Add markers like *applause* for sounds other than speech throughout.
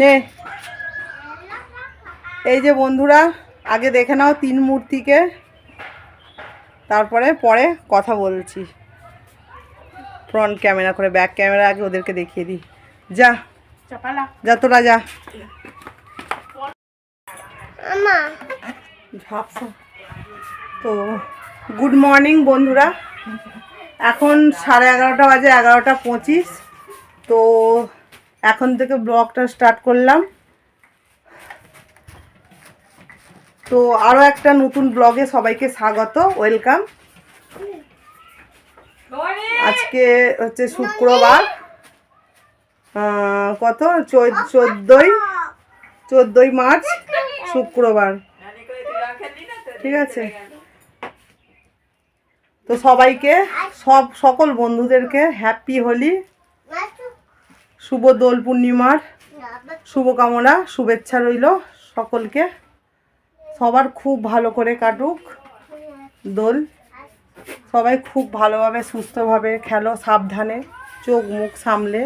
নে। এই যে বন্ধুরা আগে দেখে নাও তিন মূর্তিকে তারপরে পরে কথা বলছি। ফ্রন্ট ক্যামেরা করে ব্যাক ক্যামেরা আগে ওদেরকে দেখিয়ে দিই। যা। যা তোরা যা। তো গুড মর্নিং বন্ধুরা। এখন সাড়ে এগারোটা বাজে এগারোটা পঁচিশ। তো এখন থেকে ব্লগটা স্টার্ট করলাম। তো আরও একটা নতুন ব্লগে সবাইকে স্বাগত, ওয়েলকাম। আজকে হচ্ছে শুক্রবার। কত? চোদ্দ- চোদ্দোই। চোদ্দোই মার্চ, শুক্রবার। ঠিক আছে। তো সবাইকে, সব সকল বন্ধুদেরকে, হ্যাপি হোলি। শুভ দোল পূর্ণিমার শুভকামনা শুভেচ্ছা রইল সকলকে। সবার খুব ভালো করে কাটুক দোল। সবাই খুব ভালোভাবে, সুস্থভাবে খেলো, সাবধানে চোখ মুখ সামলে,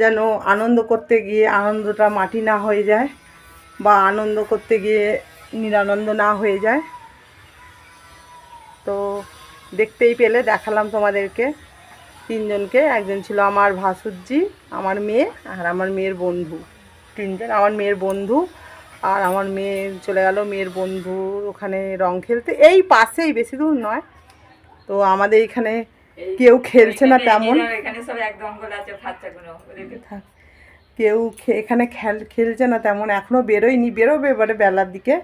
যেন আনন্দ করতে গিয়ে আনন্দটা মাটি না হয়ে যায় বা আনন্দ করতে গিয়ে নিরানন্দ না হয়ে যায়। তো দেখতেই পেলে, দেখালাম তোমাদেরকে। তিনজনকে একজন ছিল আমার ভাসুরজি আমার মেয়ে আর আমার মেয়ের বন্ধু। তিনজন আমার মেয়ের বন্ধু আর আমার মেয়ে চলে গেল মেয়ের বন্ধু ওখানে রং খেলতে। এই পাশেই বেশি দূর নয়। তো আমাদের এখানে কেউ খেলছে না তেমন। কেউ এখানে খেল খেলছে না তেমন এখনও বেরোয়নি বেরোবে এবারে বেলার দিকে।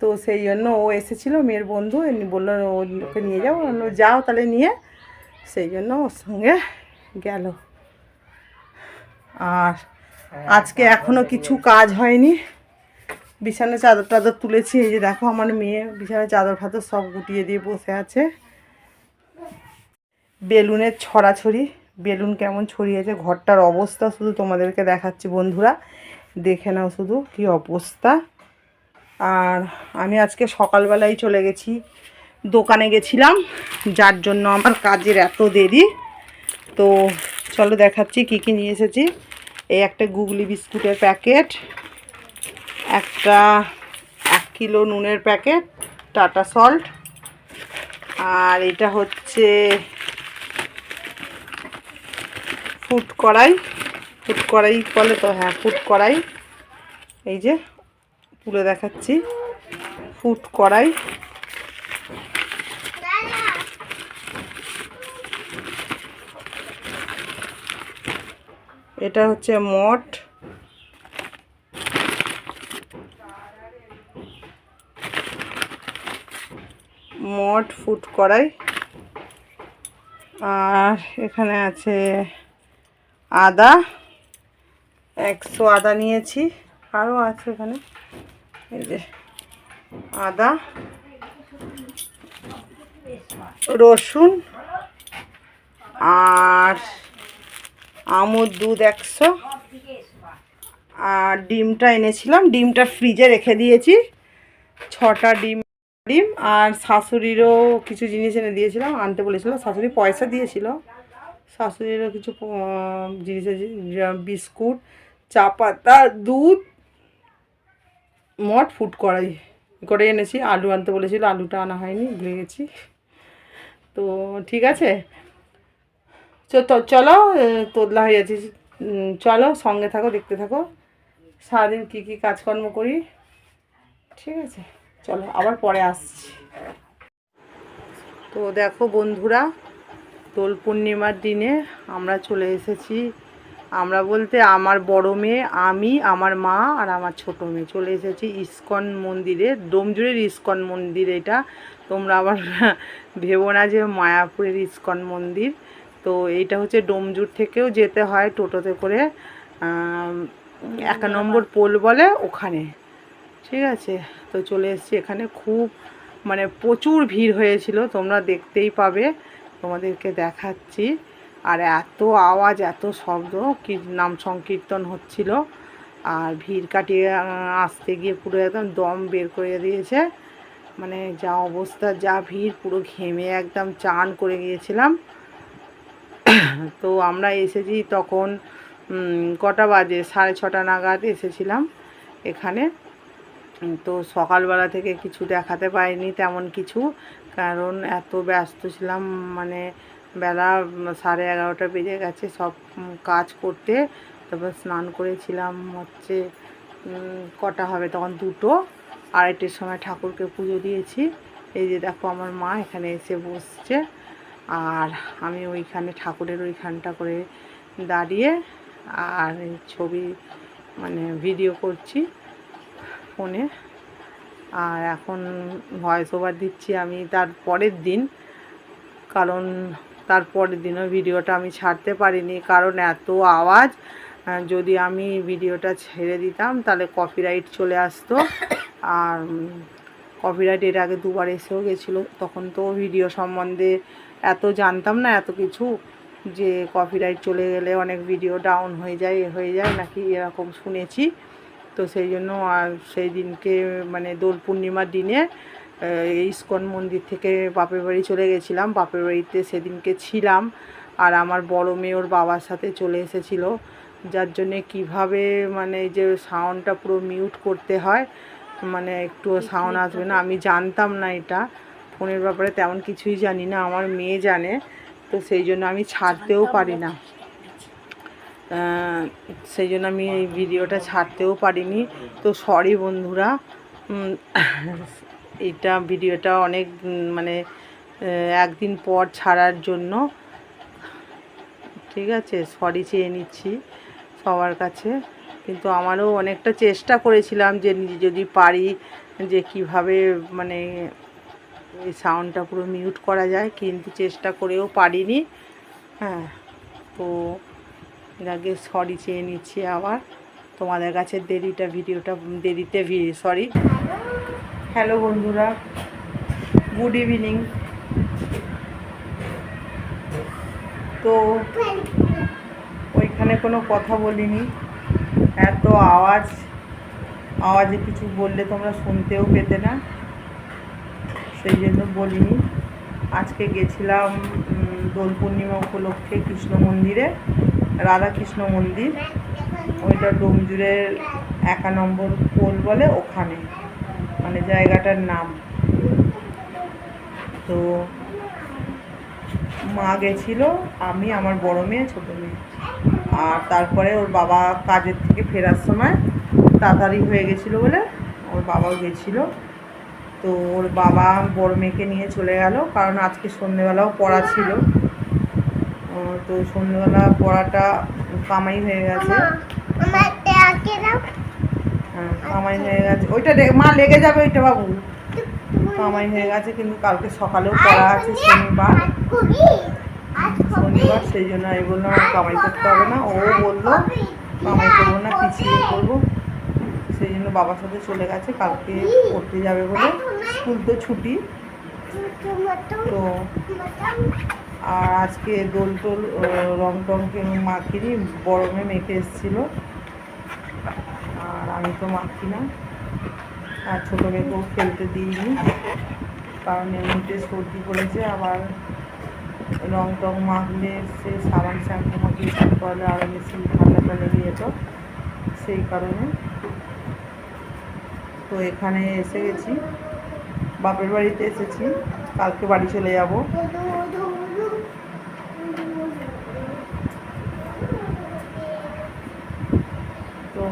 তো সেই জন্য ও এসেছিল মেয়ের বন্ধু এমনি বলল ওকে নিয়ে যাও যাও তাহলে নিয়ে। সেই জন্য ওর সঙ্গে গেল। আর আজকে এখনও কিছু কাজ হয়নি। বিছানা চাদর টাদর তুলেছি, এই যে দেখো আমার মেয়ে বিছানা চাদর ফাদর সব গুটিয়ে দিয়ে বসে আছে। বেলুনের ছড়াছড়ি, বেলুন কেমন ছড়িয়েছে, ঘরটার অবস্থা শুধু তোমাদেরকে দেখাচ্ছি বন্ধুরা। দেখে নাও শুধু কি অবস্থা। আর আমি আজকে সকালবেলায় চলে গেছি দোকানে গেছিলাম, যার জন্য আমার কাজের এত দেরি। তো চলো দেখাচ্ছি কি কি নিয়ে এসেছি। এই একটা গুগলি বিস্কুটের প্যাকেট, একটা এক কিলো নুনের প্যাকেট, টাটা সল্ট, আর এটা হচ্ছে ফুট কড়াই। ফুট কড়াই বলে তো হ্যাঁ ফুট কড়াই। এই যে, তুলে দেখাচ্ছি। ফুট কড়াই। এটা হচ্ছে মঠ মঠ ফুট কড়াই। আর এখানে আছে আদা। একশো আদা নিয়েছি। আরও আছে এখানে। এই যে আদা, রসুন আর আমুর দুধ একশো। আর ডিমটা এনেছিলাম। ডিমটা ফ্রিজে রেখে দিয়েছি। ছটা ডিম ডিম আর শাশুড়িরও কিছু জিনিস এনে দিয়েছিলাম, আনতে বলেছিল। শাশুড়ি পয়সা দিয়েছিল। শাশুড়িরও কিছু জিনিস বিস্কুট, চা পাতা, দুধ, মট ফুট করাই করে এনেছি। আলু আনতে বলেছিল। আলুটা আনা হয়নি ভুলে গেছি তো ঠিক আছে। চলো তোদলা হয়ে যাচ্ছি। চলো, সঙ্গে থাকো, দেখতে থাকো। সারাদিন কী কী কাজকর্ম করি। ঠিক আছে, চলো, আবার পরে আসছি। তো দেখো বন্ধুরা, দোল পূর্ণিমার দিনে আমরা চলে এসেছি। আমরা বলতে আমার বড় মেয়ে, আমি, আমার মা আর আমার ছোট মেয়ে। চলে এসেছি ইস্কন মন্দিরে ডোমজুড়ের ইস্কন মন্দির এটা। তোমরা আবার *laughs* ভেবো না যে মায়াপুরের ইস্কন মন্দির। তো এইটা হচ্ছে ডোমজুর থেকেও যেতে হয় টোটোতে করে এক নম্বর পোল বলে ওখানে। ঠিক আছে? তো চলে এসেছি এখানে। খুব মানে প্রচুর ভিড় হয়েছিল তোমরা দেখতেই পাবে। তোমাদেরকে দেখাচ্ছি। আর এত আওয়াজ এত শব্দ কি নাম সংকীর্তন হচ্ছিল। আর ভিড় কাটিয়ে আসতে গিয়ে পুরো একদম দম বের করে দিয়েছে। মানে যা অবস্থা যা ভিড় পুরো ঘেমে একদম চান করে গিয়েছিলাম। *coughs* তো আমরা এসেছি তখন কটা বাজে? সাড়ে ছটা নাগাদ এসেছিলাম এখানে। তো সকালবেলা থেকে কিছু দেখাতে পারিনি তেমন কিছু, কারণ এত ব্যস্ত ছিলাম মানে বেলা সাড়ে এগারোটা বেজে গেছে সব কাজ করতে। তারপর স্নান করেছিলাম হচ্ছে কটা হবে? তখন দুটো, আড়াইটের সময় ঠাকুরকে পুজো দিয়েছি। এই যে দেখো আমার মা এখানে এসে বসছে। আর আমি ওইখানে ঠাকুরের ওইখানটা করে দাঁড়িয়ে আর ছবি মানে ভিডিও করছি ফোনে। আর এখন ভয়েস ওভার দিচ্ছি আমি তার পরের দিন, কারণ তার পরের দিনও ভিডিওটা আমি ছাড়তে পারিনি, কারণ এত আওয়াজ। যদি আমি ভিডিওটা ছেড়ে দিতাম, তাহলে কপিরাইট চলে আসতো। আর কপিরাইট এর আগে দুবার এসেও গেছিল, তখন তো ভিডিও সম্বন্ধে এত জানতাম না এত কিছু যে কপিরাইট চলে গেলে অনেক ভিডিও ডাউন হয়ে যায় এ হয়ে যায় নাকি এরকম শুনেছি। তো সেই জন্য আর সেই দিনকে মানে দোল পূর্ণিমার দিনে ইস্কন মন্দির থেকে বাপের বাড়ি চলে গেছিলাম। বাপের বাড়িতে সেদিনকে ছিলাম আর আমার বড় মেয়ে ওর বাবার সাথে চলে এসেছিল। যার জন্যে কীভাবে মানে এই যে সাউন্ডটা পুরো মিউট করতে হয় মানে একটু সাউন্ড আসবে না আমি জানতাম না এটা। ফোনের ব্যাপারে তেমন কিছুই জানি না, আমার মেয়ে জানে, তো সেই জন্য আমি ছাড়তেও পারি না। সেই জন্য আমি এই ভিডিওটা ছাড়তেও পারিনি। তো সরি বন্ধুরা এটা ভিডিওটা অনেক মানে একদিন পর ছাড়ার জন্য। ঠিক আছে সরি চেয়ে নিচ্ছি সবার কাছে, কিন্তু আমারও অনেকটা চেষ্টা করেছিলাম যে নিজে যদি পারি, যে কীভাবে মানে এই সাউন্ডটা পুরো মিউট করা যায়, কিন্তু চেষ্টা করেও পারিনি। হ্যাঁ তো এর আগে সরি চেয়ে নিচ্ছি আবার। তোমাদের কাছে দেরিটা ভিডিওটা, দেরিতে সরি হ্যালো বন্ধুরা গুড ইভিনিং তো ওইখানে কোনো কথা বলিনি। এত আওয়াজ, আওয়াজে কিছু বললে তোমরা শুনতেও পেতে না। সেই জন্য বলিনি। আজকে গেছিলাম দোল পূর্ণিমা উপলক্ষে কৃষ্ণ মন্দিরে, রাধা কৃষ্ণ মন্দির। ওইটা ডোমজুরের একা নম্বর পোল বলে ওখানে মানে জায়গাটার নাম। তো মা গেছিল, আমি, আমার বড় মেয়ে, ছোটো মেয়ে। আর তারপরে ওর বাবা কাজের থেকে ফেরার সময় তাড়াতাড়ি হয়ে গেছিল বলে ওর বাবাও গেছিল। তো ওর বাবা বড় মেয়েকে নিয়ে চলে গেল কারণ আজকে সন্ধেবেলাও পড়া ছিল। ও, তো সন্ধেবেলা পড়াটা কামাই হয়ে গেছে। হ্যাঁ কামাই হয়ে গেছে। ওইটা মা লেগে যাবে ওইটা বাবু। কামাই হয়ে গেছে কিন্তু কালকে সকালেও পড়া আছে শনিবার। শনিবার সেই জন্য আমি বললাম কামাই করতে হবে না। ও বলল কামাই করব না পিছিয়ে করব। সেই জন্য বাবার সাথে চলে গেছে, কালকে পড়তে যাবে বলে স্কুল তো ছুটি। তো আর আজকে দোল টোল রং টং মাখিনি, বড় মেয়ে মেখে এসেছিল। আর আমি তো মাখি না। আর ছোটো মেয়েকেও খেলতে দিইনি, কারণ এমনিতে সর্দি পড়েছে আবার রং টং মাখলে সে সাবান শ্যাম্পু মাখিয়ে করলে আরও বেশি ঠান্ডাটা লেগে যেত সেই কারণে তো এখানে এসে গেছি। বাপের বাড়িতে এসেছি। কালকে বাড়ি চলে যাব। তো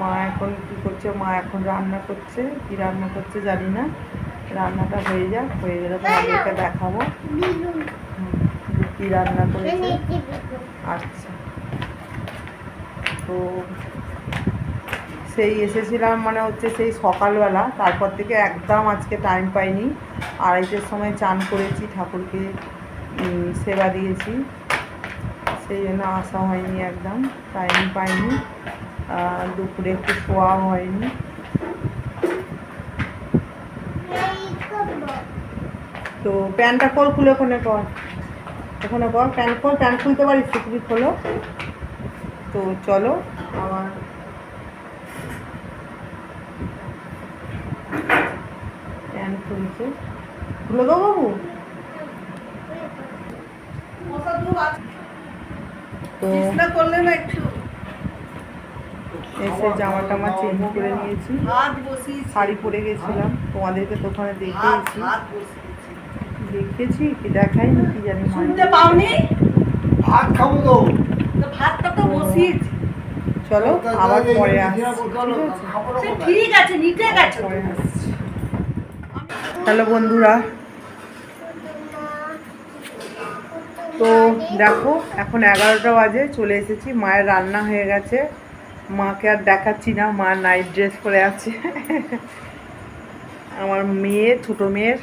মা এখন কী করছে? মা এখন রান্না করছে। কী রান্না করছে জানি না। রান্নাটা হয়ে যাক, হয়ে গেলে তোমাদেরকে দেখাবো। কী রান্না করেছে? আচ্ছা। তো সেই এসেছিলাম মানে হচ্ছে সেই সকালবেলা, তারপর থেকে একদম আজকে টাইম পাইনি। আড়াইটের সময় চান করেছি, ঠাকুরকে সেবা দিয়েছি। সেই জন্য আসা হয়নি একদম টাইম পাইনি। দুপুরে একটু শোয়াও হয়নি। তো প্যান্টটা কল খুলে ওখানে কর। ওখানে কর প্যান্ট কর প্যান্ট খুলতে পারিস খোলো। তো চলো। আমার খুলে দেবো বাবু। তো এসে জামা টামা চেঞ্জ করে নিয়েছি। শাড়ি পরে গেছিলাম। তোমাদেরকে তো ওখানে দেখেছি দেখেছি কি দেখাইনি কি জানি শুনতে নেই। পাওনি? ভাত খাব তো। তো ভাতটা তো বসিয়েছি। চলো আবার পরে আসছি। ঠিক আছে নিতে গেছে। পরে আসছি। হ্যালো বন্ধুরা। তো দেখো, এখন এগারোটা বাজে, চলে এসেছি। মায়ের রান্না হয়ে গেছে। মাকে আর দেখাচ্ছি না, মা নাইট ড্রেস পরে আছে। আমার মেয়ে, ছোটো মেয়ের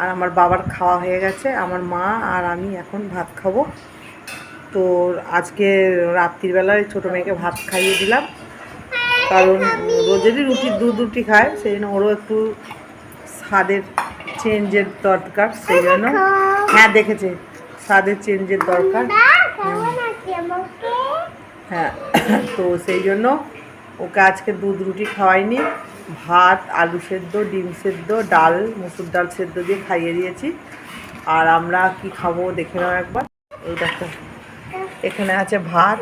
আর আমার বাবার খাওয়া হয়ে গেছে। আমার মা আর আমি এখন ভাত খাব। তো আজকে রাত্রিবেলায় ছোটো মেয়েকে ভাত খাইয়ে দিলাম। কারণ রোজেরই রুটি দু রুটি খায়, সেই জন্য ওরও একটু স্বাদের চেঞ্জের দরকার সেই জন্য। হ্যাঁ দেখেছে স্বাদের চেঞ্জের দরকার। হ্যাঁ *coughs* তো সেই জন্য ওকে আজকে দুধ রুটি খাওয়াইনি। ভাত আলু সেদ্ধ ডিম সেদ্ধ ডাল মুসুর ডাল সেদ্ধ দিয়ে খাইয়ে দিয়েছি। আর আমরা কি খাব দেখে নাও একবার। এই দেখো এখানে আছে ভাত।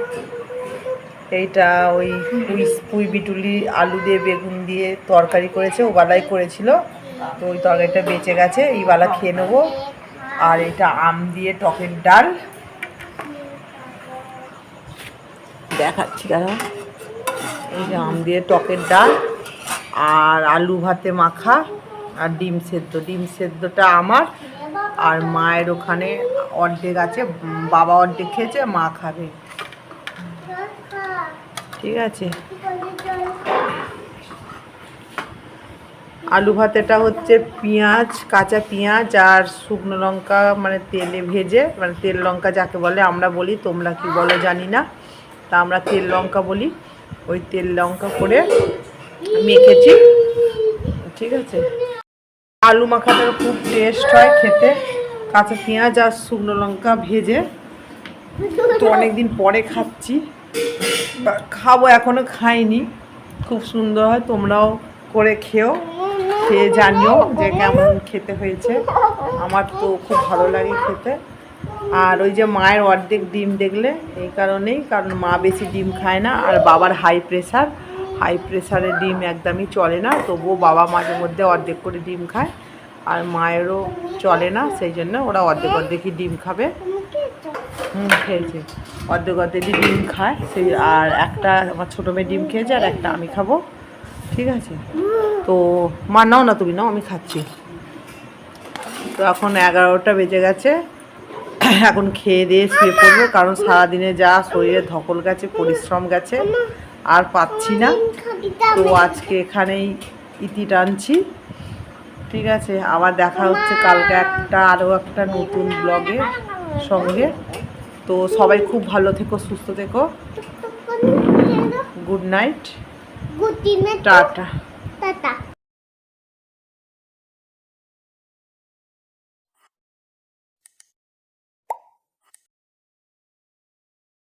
এইটা ওই পুই পুই বিটুলি আলু দিয়ে বেগুন দিয়ে তরকারি করেছে ও বালাই করেছিল। তো ওই তরকারিটা বেঁচে গেছে এই বালা খেয়ে নেব। আর এটা আম দিয়ে টকের ডাল। দেখাচ্ছি কেন এই যে আম দিয়ে টকের ডাল আর আলু ভাতে মাখা আর ডিম সেদ্ধ। ডিম সেদ্ধটা আমার আর মায়ের ওখানে অর্ধেক আছে, বাবা অর্ধেক খেয়েছে, মা খাবে। ঠিক আছে? আলু ভাতেটা হচ্ছে পেঁয়াজ, কাঁচা পেঁয়াজ আর শুকনো লঙ্কা মানে তেলে ভেজে মানে তেল লঙ্কা যাকে বলে, আমরা বলি, তোমরা কি বলো জানি না। তা আমরা তেল লঙ্কা বলি। ওই তেল লঙ্কা করে মেখেছি। ঠিক আছে? আলু মাখাটা খুব টেস্ট হয় খেতে। কাঁচা পেঁয়াজ আর শুকনো লঙ্কা ভেজে। তো অনেকদিন পরে খাচ্ছি। খাব এখনও, খাইনি। খুব সুন্দর হয়, তোমরাও করে খেও। খেয়ে জানিও যে কেমন খেতে হয়েছে। আমার তো খুব ভালো লাগে খেতে। আর ওই যে মায়ের অর্ধেক ডিম দেখলে, এই কারণেই, কারণ মা বেশি ডিম খায় না, আর বাবার হাই প্রেশার হাই প্রেশারের ডিম একদমই চলে না, তবুও বাবা মাঝে মধ্যে অর্ধেক করে ডিম খায়, আর মায়েরও চলে না, সেই জন্য ওরা অর্ধেক অর্ধেকই ডিম খাবে। হুম, খেয়েছে। অর্ধেক অর্ধেকই ডিম খায়, সেই, আর একটা আমার ছোটো মেয়ে ডিম খেয়েছে, আর একটা আমি খাব। ঠিক আছে? তো মা নাও না তুমি নাও আমি খাচ্ছি। তো এখন এগারোটা বেজে গেছে। এখন খেয়ে দিয়ে শুয়ে পড়ব কারণ সারাদিনে যা শরীরে ধকল গেছে পরিশ্রম গেছে আর পাচ্ছি না। তো আজকে এখানেই ইতি টানছি। ঠিক আছে আবার দেখা হচ্ছে কালকে একটা আরও একটা নতুন ব্লগে সঙ্গে। তো সবাই খুব ভালো থেকো সুস্থ থেকো। গুড নাইট গুড দিনে টাটা টাটা